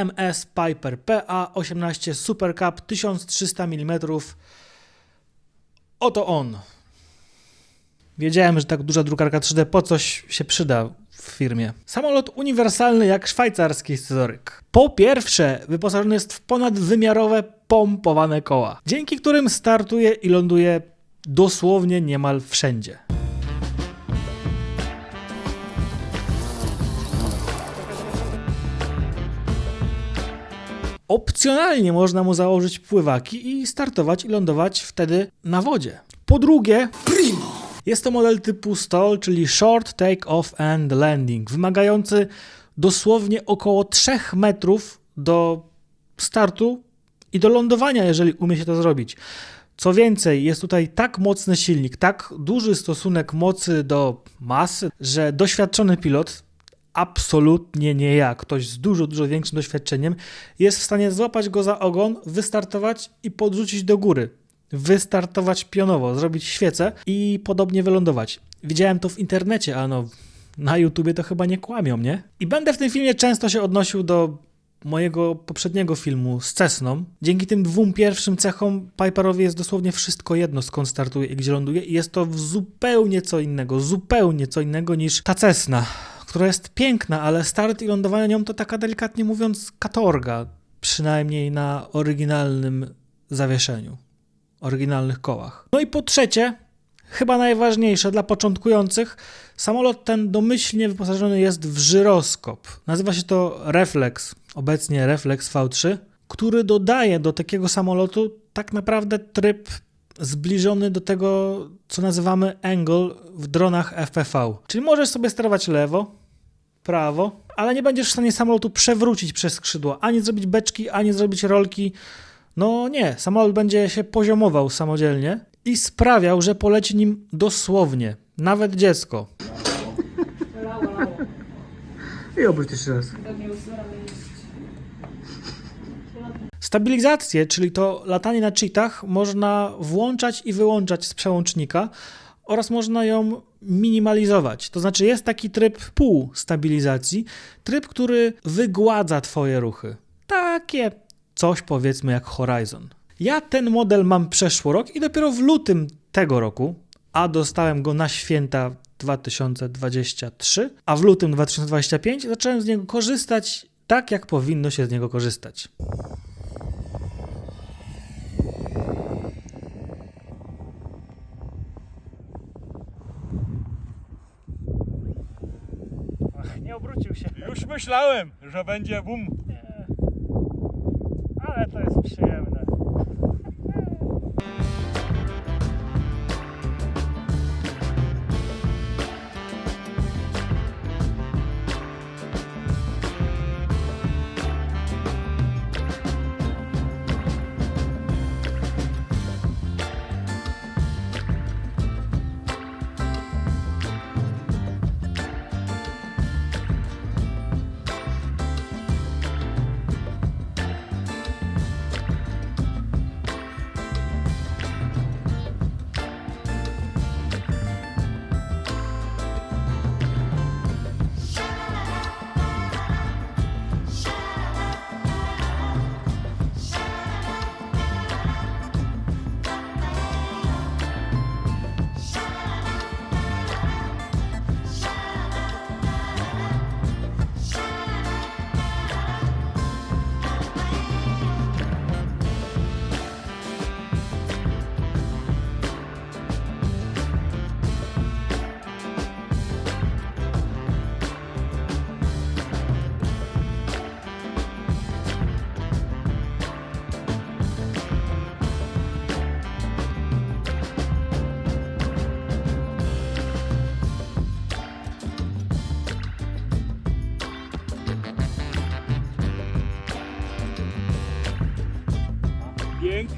AMS Piper PA18 Super Cup 1300 mm. Oto on. Wiedziałem, że tak duża drukarka 3D po coś się przyda w firmie. Samolot uniwersalny jak szwajcarski scyzoryk. Po pierwsze, wyposażony jest w ponadwymiarowe pompowane koła, dzięki którym startuje i ląduje dosłownie niemal wszędzie. Opcjonalnie można mu założyć pływaki i startować i lądować wtedy na wodzie. Po drugie, jest to model typu STOL, czyli Short Take Off and Landing, wymagający dosłownie około 3 metrów do startu i do lądowania, jeżeli umie się to zrobić. Co więcej, jest tutaj tak mocny silnik, tak duży stosunek mocy do masy, że doświadczony pilot, absolutnie nie ja, ktoś z dużo, dużo większym doświadczeniem, jest w stanie złapać go za ogon, wystartować i podrzucić do góry. Wystartować pionowo, zrobić świecę i podobnie wylądować. Widziałem to w internecie, a no na YouTubie to chyba nie kłamią, nie? I będę w tym filmie często się odnosił do mojego poprzedniego filmu z Cessną. Dzięki tym dwóm pierwszym cechom Piperowi jest dosłownie wszystko jedno, skąd startuje i gdzie ląduje i jest to zupełnie co innego, zupełnie co innego niż ta Cessna, która jest piękna, ale start i lądowanie nią to taka delikatnie mówiąc katorga, przynajmniej na oryginalnym zawieszeniu, oryginalnych kołach. No i po trzecie, chyba najważniejsze dla początkujących, samolot ten domyślnie wyposażony jest w żyroskop. Nazywa się to Reflex, obecnie Reflex V3, który dodaje do takiego samolotu tak naprawdę tryb zbliżony do tego, co nazywamy angle w dronach FPV. Czyli możesz sobie sterować lewo, prawo, ale nie będziesz w stanie samolotu przewrócić przez skrzydła, ani zrobić beczki, ani zrobić rolki. No nie, samolot będzie się poziomował samodzielnie i sprawiał, że poleci nim dosłownie, nawet dziecko. I obróć jeszcze raz. Stabilizację, czyli to latanie na cheatach, można włączać i wyłączać z przełącznika oraz można ją minimalizować. To znaczy jest taki tryb półstabilizacji, tryb, który wygładza twoje ruchy. Takie coś powiedzmy jak Horizon. Ja ten model mam przeszły rok i dopiero w lutym tego roku, a dostałem go na święta 2023, a w lutym 2025 zacząłem z niego korzystać tak, jak powinno się z niego korzystać. Nie obrócił się, Już myślałem, że będzie boom. ale to jest przyjemne.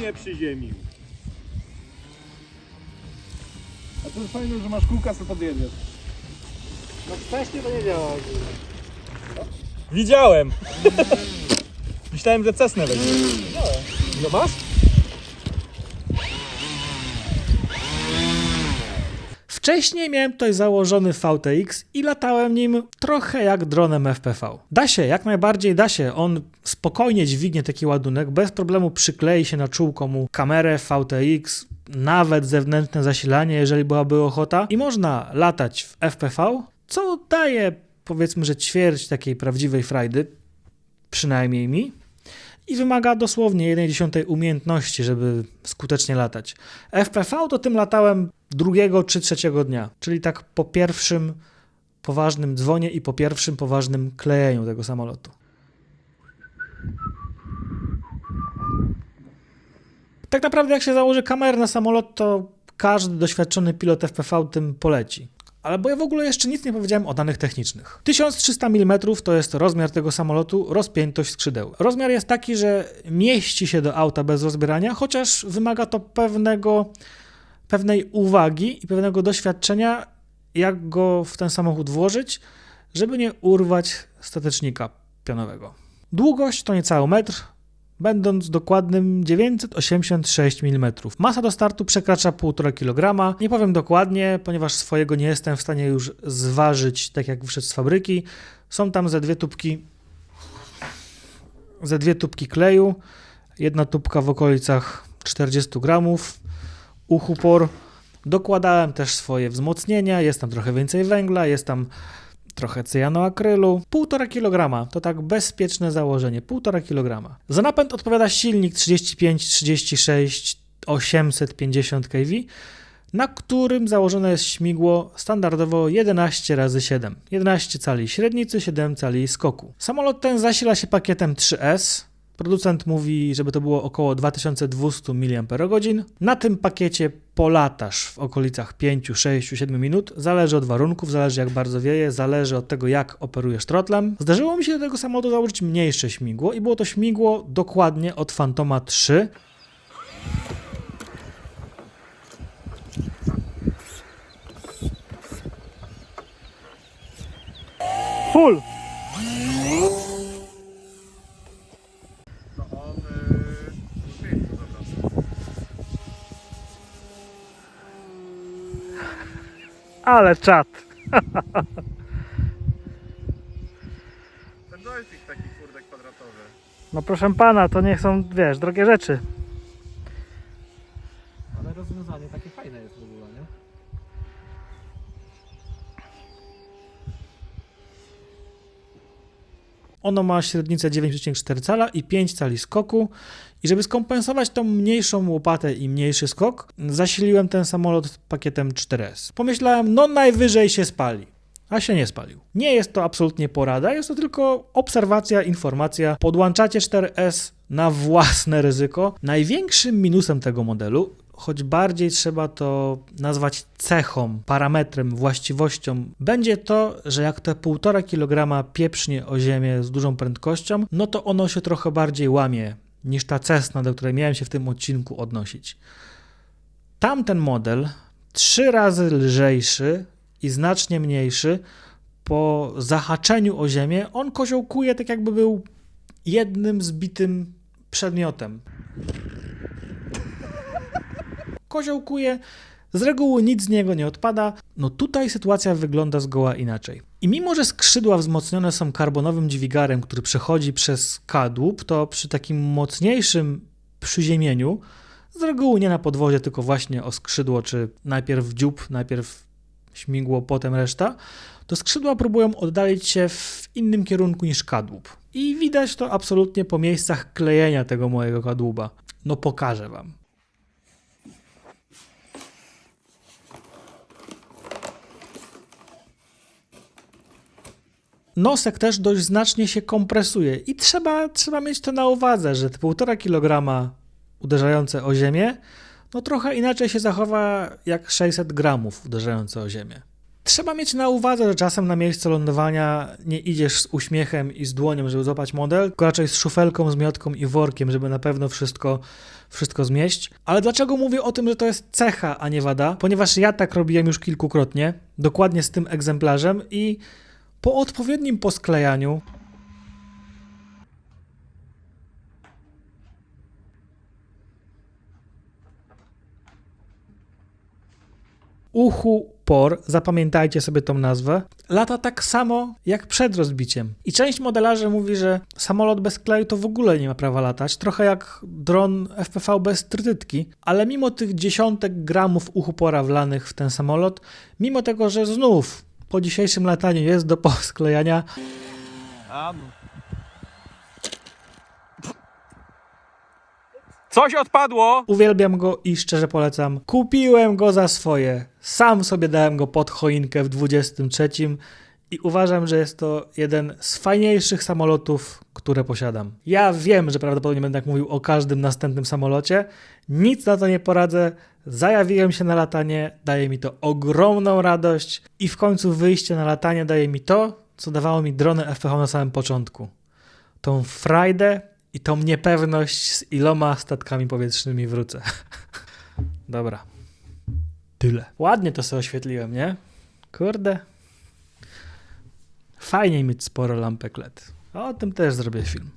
Pięknie przyziemił. A to jest fajne, że masz kółka, co podjedziesz. No wcześniej to nie działa. Widziałem! Myślałem, że cesnę będzie. No masz? Wcześniej miałem tutaj założony VTX i latałem nim trochę jak dronem FPV. Da się, jak najbardziej da się. On spokojnie dźwignie taki ładunek, bez problemu przyklei się na czółko mu kamerę VTX, nawet zewnętrzne zasilanie, jeżeli byłaby ochota i można latać w FPV, co daje powiedzmy, że ćwierć takiej prawdziwej frajdy, przynajmniej mi, i wymaga dosłownie 1 dziesiątej umiejętności, żeby skutecznie latać. FPV to tym latałem drugiego czy trzeciego dnia, czyli tak po pierwszym poważnym dzwonie i po pierwszym poważnym klejeniu tego samolotu. Tak naprawdę, jak się założy kamerę na samolot, to każdy doświadczony pilot FPV tym poleci. Ale bo ja w ogóle jeszcze nic nie powiedziałem o danych technicznych. 1300 mm to jest rozmiar tego samolotu, rozpiętość skrzydeł. Rozmiar jest taki, że mieści się do auta bez rozbierania, chociaż wymaga to pewnego, pewnej uwagi i pewnego doświadczenia, jak go w ten samochód włożyć, żeby nie urwać statecznika pionowego. Długość to niecały metr, będąc dokładnym 986 mm. Masa do startu przekracza 1,5 kg. Nie powiem dokładnie, ponieważ swojego nie jestem w stanie już zważyć, tak jak wyszedł z fabryki. Są tam ze dwie tubki, ze dwie tubki kleju, jedna tubka w okolicach 40 gramów, uchupor. Dokładałem też swoje wzmocnienia, jest tam trochę więcej węgla, jest tam trochę cyjanoakrylu. 1,5 kg to tak bezpieczne założenie, 1,5 kg. Za napęd odpowiada silnik 35-36 850 kV, na którym założone jest śmigło standardowo 11 razy 7 11 cali średnicy, 7 cali skoku. Samolot ten zasila się pakietem 3S, Producent mówi, żeby to było około 2200 mAh. Na tym pakiecie polatasz w okolicach 5, 6, 7 minut. Zależy od warunków, zależy jak bardzo wieje, zależy od tego, jak operujesz trotlem. Zdarzyło mi się do tego samochodu założyć mniejsze śmigło i było to śmigło dokładnie od Fantoma 3. Full! No on... Yy, piękny, dobra. Ale czat! Ten joystick taki kurde kwadratowy. No proszę pana, to nie są, wiesz, drogie rzeczy. Ale rozwiązanie takie fajne jest w ogóle, nie? Ono ma średnicę 9,4 cala i 5 cali skoku. I żeby skompensować tą mniejszą łopatę i mniejszy skok, zasiliłem ten samolot pakietem 4S. Pomyślałem, no najwyżej się spali. A się nie spalił. Nie jest to absolutnie porada, jest to tylko obserwacja, informacja. Podłączacie 4S na własne ryzyko. Największym minusem tego modelu, choć bardziej trzeba to nazwać cechą, parametrem, właściwością, będzie to, że jak te 1,5 kg pieprznie o ziemię z dużą prędkością, no to ono się trochę bardziej łamie niż ta Cessna, do której miałem się w tym odcinku odnosić. Tamten model, trzy razy lżejszy i znacznie mniejszy, po zahaczeniu o ziemię, on koziołkuje tak jakby był jednym zbitym przedmiotem. Koziołkuje, z reguły nic z niego nie odpada. No tutaj sytuacja wygląda zgoła inaczej. I mimo, że skrzydła wzmocnione są karbonowym dźwigarem, który przechodzi przez kadłub, to przy takim mocniejszym przyziemieniu, z reguły nie na podwozie, tylko właśnie o skrzydło, czy najpierw dziób, najpierw śmigło, potem reszta, to skrzydła próbują oddalić się w innym kierunku niż kadłub. I widać to absolutnie po miejscach klejenia tego mojego kadłuba. No pokażę wam. Nosek też dość znacznie się kompresuje i trzeba, trzeba mieć to na uwadze, że te 1,5 kg uderzające o ziemię, no trochę inaczej się zachowa jak 600 gramów uderzające o ziemię. Trzeba mieć na uwadze, że czasem na miejsce lądowania nie idziesz z uśmiechem i z dłonią, żeby złapać model, tylko raczej z szufelką, z miotką i workiem, żeby na pewno wszystko, wszystko zmieść. Ale dlaczego mówię o tym, że to jest cecha, a nie wada? Ponieważ ja tak robiłem już kilkukrotnie, dokładnie z tym egzemplarzem i po odpowiednim posklejaniu. Uchu Por, zapamiętajcie sobie tą nazwę, lata tak samo jak przed rozbiciem. I część modelarzy mówi, że samolot bez kleju to w ogóle nie ma prawa latać, trochę jak dron FPV bez trytytki, ale mimo tych dziesiątek gramów uchupora wlanych w ten samolot, mimo tego, że znów po dzisiejszym lataniu jest do posklejania, Coś odpadło! Uwielbiam go i szczerze polecam. Kupiłem go za swoje. Sam sobie dałem go pod choinkę w 23 i uważam, że jest to jeden z fajniejszych samolotów, które posiadam. Ja wiem, że prawdopodobnie będę tak mówił o każdym następnym samolocie. Nic na to nie poradzę. Zajawiłem się na latanie, daje mi to ogromną radość i w końcu wyjście na latanie daje mi to, co dawało mi drony FPV na samym początku. Tą frajdę i tą niepewność z iloma statkami powietrznymi wrócę. Dobra. Tyle. Ładnie to sobie oświetliłem, nie? Kurde. Fajnie mieć sporo lampek LED. O tym też zrobię film.